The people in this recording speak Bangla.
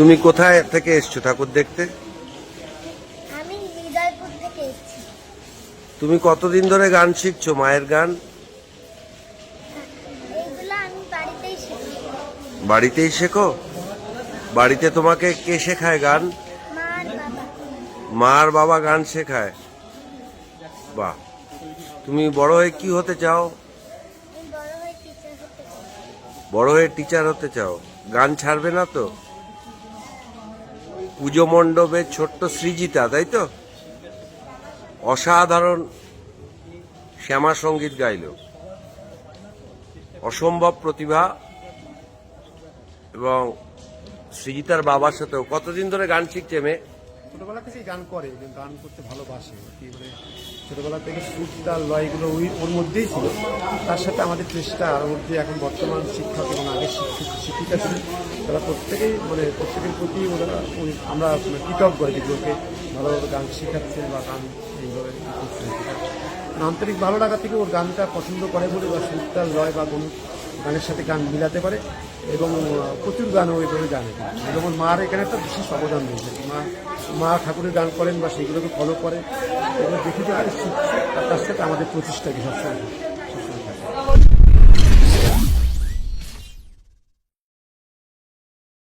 তুমি কোথায় থেকে এসছো ঠাকুর দেখতে? আমি হৃদয়পুর থেকে এসেছি। তুমি কতদিন ধরে গান শিখছো? মায়ের গান? আমি বাড়িতেই শিখি। বাড়িতেই শেখো? বাড়িতে তোমাকে কে শেখায় গান? মা আর বাবা। মা আর বাবা গান শেখায়? বাহ। তুমি বড় হয়ে কি হতে চাও? আমি বড় হয়ে টিচার হতে চাই। বড় হয়ে টিচার হতে চাও? গান ছাড়বে না তো? পুজো মণ্ডপের ছোট্ট সৃজিতা, তাই তো? অসাধারণ শ্যামা সংগীত গাইল। অসম্ভব প্রতিভা এবং সৃজিতার বাবার সাথেও কতদিন ধরে গান শিখছে মেয়ে? ছোটবেলা থেকেই গান করে গান করতে ভালোবাসে। মানে ছোটবেলা থেকে সুর, তাল, লয়গুলো ওই, ওর মধ্যেই ছিল। তার সাথে আমাদের চেষ্টা আর মধ্যে এখন বর্তমান শিক্ষক এবং আগে শিক্ষক, শিক্ষিকা ছিল। তারা প্রত্যেকেই মানে প্রত্যেকের প্রতি ওরা আমরা মানে কৃতজ্ঞ ওকে ভালোভাবে গান শেখাচ্ছেন বা গান এইভাবে মানে আন্তরিক ভালো লাগা থেকে ওর গানটা পছন্দ করে বলে বা সুর, তাল, লয় বা কোনো গানের সাথে গান মিলাতে পারে এবং প্রচুর গানও ওইভাবে জানে। যেমন মার এখানে একটা বিশেষ অবদান রয়েছে। মা মা ঠাকুরের গান করেন বা সেগুলোকে ফলো করেন এবং দেখে তার সাথে আমাদের প্রতিষ্ঠা কি সবসময়?